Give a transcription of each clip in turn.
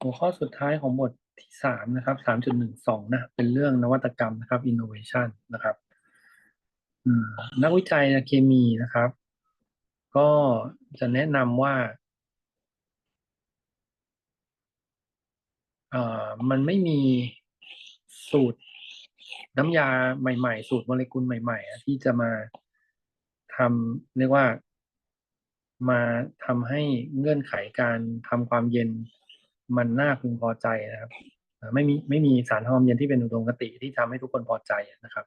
หัวข้อสุดท้ายของบทที่สามนะครับสามจุดหนึ่งสองนะเป็นเรื่องนวัตกรรมนะครับ innovation นะครับนักวิจัยเคมีนะครับ ก็จะแนะนำว่าอ่อมันไม่มีสูตรน้ำยาใหม่ ๆ สูตรโมเลกุลใหม่ ๆ ที่จะมาทำเรียกว่า มาทำให้เงื่อนไขการทำความเย็นมันน่าพึงพอใจนะครับไม่มีไม่มีสารทำความเย็นที่เป็นอุดมคติที่ทำให้ทุกคนพอใจนะครับ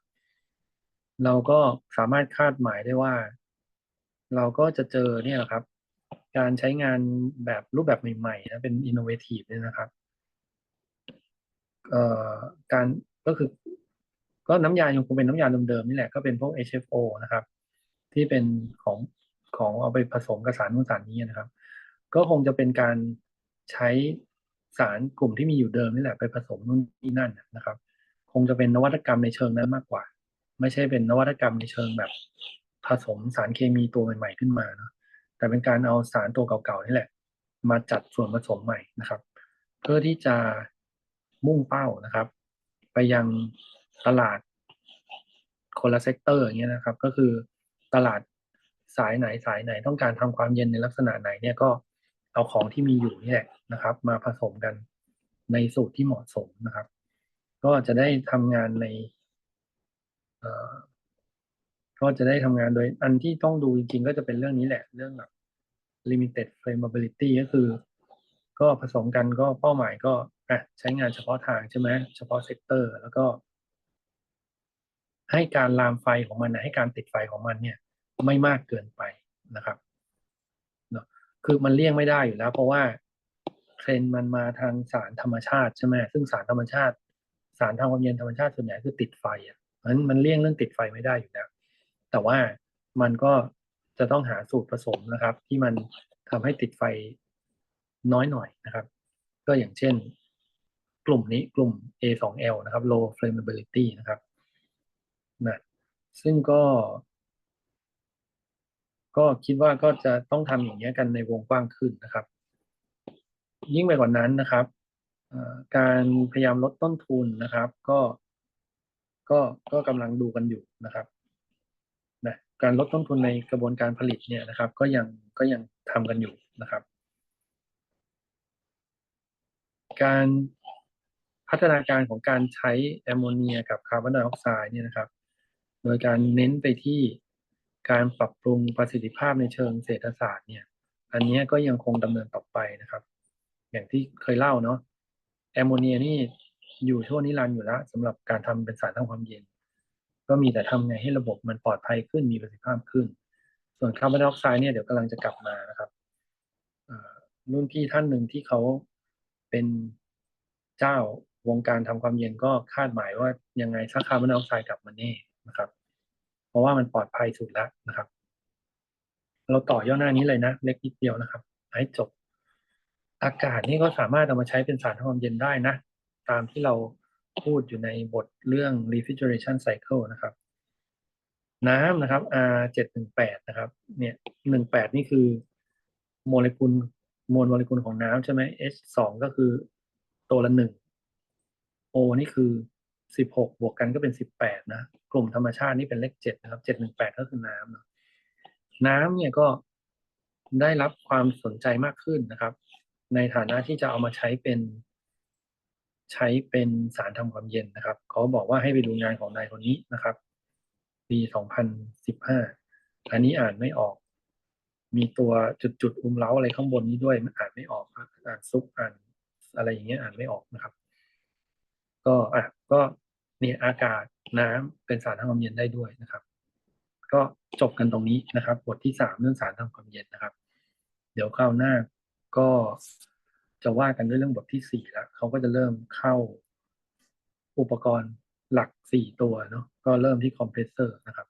เราก็สามารถคาดหมายได้ว่า เราก็จะเจอเนี่ยแหละครับ การใช้งานแบบรูปแบบใหม่ๆนะเป็น innovative เนี่ยนะครับเอ่อการก็คือ ก็น้ำยายังคงเป็นน้ำยาเดิมๆนี่แหละก็เป็นพวก HFO นะครับ ที่เป็นของ ของเอาไปผสมกับสารนู่นสารนี้นะครับ ก็คงจะเป็นการใช้สารกลุ่มที่มีอยู่เดิมนี่แหละไปผสมนู่นนี่นั่นนะครับ คงจะเป็นนวัตกรรมในเชิงนั้นมากกว่า ไม่ใช่เป็นนวัตกรรมในเชิงแบบผสมสารเคมีตัวใหม่ๆขึ้นมาเนาะแต่เป็นการเอาสารตัวเก่าๆนี่แหละ มาจัดส่วนผสมใหม่นะครับ เพื่อที่จะมุ่งเป้านะครับ ไปยังตลาดคนละเซกเตอร์อย่างเงี้ยนะครับ ก็คือตลาด สายไหนสายไหนต้องการทำความเย็นในลักษณะไหนเนี่ยก็เอาของที่มีอยู่นี่แหละนะครับ มาผสมกันในสูตรที่เหมาะสมนะครับ ก็จะได้ทำงานในก็จะได้ทำงานโดยอันที่ต้องดูจริงๆ ก็จะเป็นเรื่องนี้แหละ เรื่องแบบ limited flammability ก็คือ ก็ผสมกันก็เป้าหมายก็อะใช้งานเฉพาะทางใช่ไหมเฉพาะเซกเตอร์ แล้วก็ ให้การลามไฟของมันนะให้การติดไฟของมันเนี่ย ไม่มากเกินไปนะครับเนาะคือมันเลี่ยงไม่ได้อยู่แล้ว เพราะว่าเทรนด์มันมาทางสารธรรมชาติใช่ไหมซึ่งสารธรรมชาติ สารทางความเย็นธรรมชาติส่วนใหญ่คือติดไฟอะมันมันเลี่ยงเรื่องติดไฟไม่ได้อยู่แล้ว แต่ว่ามันก็จะต้องหาสูตรผสมนะครับ ที่มันทำให้ติดไฟน้อยหน่อยนะครับ ก็อย่างเช่น กลุ่มนี้กลุ่ม A2L นะครับ low flammability นะครับนะซึ่งก็ ก็คิดว่าก็จะต้องทำอย่างนี้ยกันในวงกว้างขึ้นนะครับ ยิ่งไปกว่านั้นนะครับการพยายามลดต้นทุนนะครับ ก็ ก็ก็กำลังดูกันอยู่นะครับนะการลดต้นทุนในกระบวนการผลิตเนี่ยนะครับ ก็ยังก็ยังทำกันอยู่นะครับ การพัฒนาการของการใช้แอมโมเนียกับคาร์บอนไดออกไซด์เนี่ยนะครับ โดยการเน้นไปที่ การปรับปรุงประสิทธิภาพในเชิงเศรษฐศาสตร์เนี่ย อันนี้ก็ยังคงดำเนินต่อไปนะครับ อย่างที่เคยเล่าเนาะแอมโมเนียนี่อยู่ชั่วนิรันดร์อยู่แล้วสำหรับการทำเป็นสารทำความเย็น ก็มีแต่ทำไงให้ระบบมันปลอดภัยขึ้นมีประสิทธิภาพขึ้น ส่วนคาร์บอนไดออกไซด์เนี่ยเดี๋ยวกำลังจะกลับมานะครับรุ่นพี่ท่านหนึ่งที่เขาเป็นเจ้าวงการทำความเย็นก็คาดหมายว่ายังไงถ้าคาร์บอนไดออกไซด์กลับมาแน่นะครับ เพราะว่ามันปลอดภัยสุดแล้วนะครับ เราต่อย่อหน้านี้เลยนะ เล็กนิดเดียวนะครับให้จบ อากาศนี่ก็สามารถเอามาใช้เป็นสารทำความเย็นได้นะ ตามที่เราพูดอยู่ในบทเรื่อง refrigeration cycle นะครับ น้ำนะครับ R 718นะครับ เนี่ย18 นี่คือโมเลกุลมวลโมเลกุลของน้ำใช่ไหม H 2ก็คือตัวละหนึ่ง O นี่คือ สิบหกบวกกันก็เป็นสิบแปดนะ กลุ่มธรรมชาตินี่เป็นเลขเจ็ดนะครับเจ็ดหนึ่งแปดก็คือน้ำเนะน้ำเนี่ยก็ได้รับความสนใจมากขึ้นนะครับ ในฐานะที่จะเอามาใช้เป็น ใช้เป็นสารทำความเย็นนะครับ เขาบอกว่าให้ไปดูงานของนายคนนี้นะครับ ปีสองพันสิบห้าอันนี้อ่านไม่ออก มีตัวจุดๆอุ้มเล้าอะไรข้างบนนี้ด้วยมันอ่านไม่ออกอ่านซุปอ่านอะไรอย่างเงี้ยอ่านไม่ออกนะครับ ก็อะ นี่ยอากาศน้ำเป็นสารทำความเย็นได้ด้วยนะครับ ก็จบกันตรงนี้นะครับ บทที่สามเรื่องสารทำความเย็นนะครับ เดี๋ยวคราวหน้าก็จะว่ากันด้วยเรื่องบทที่สี่แล้วเขาก็จะเริ่มเข้าอุปกรณ์หลักสี่ตัวเนาะก็เริ่มที่คอมเพรสเซอร์นะครับ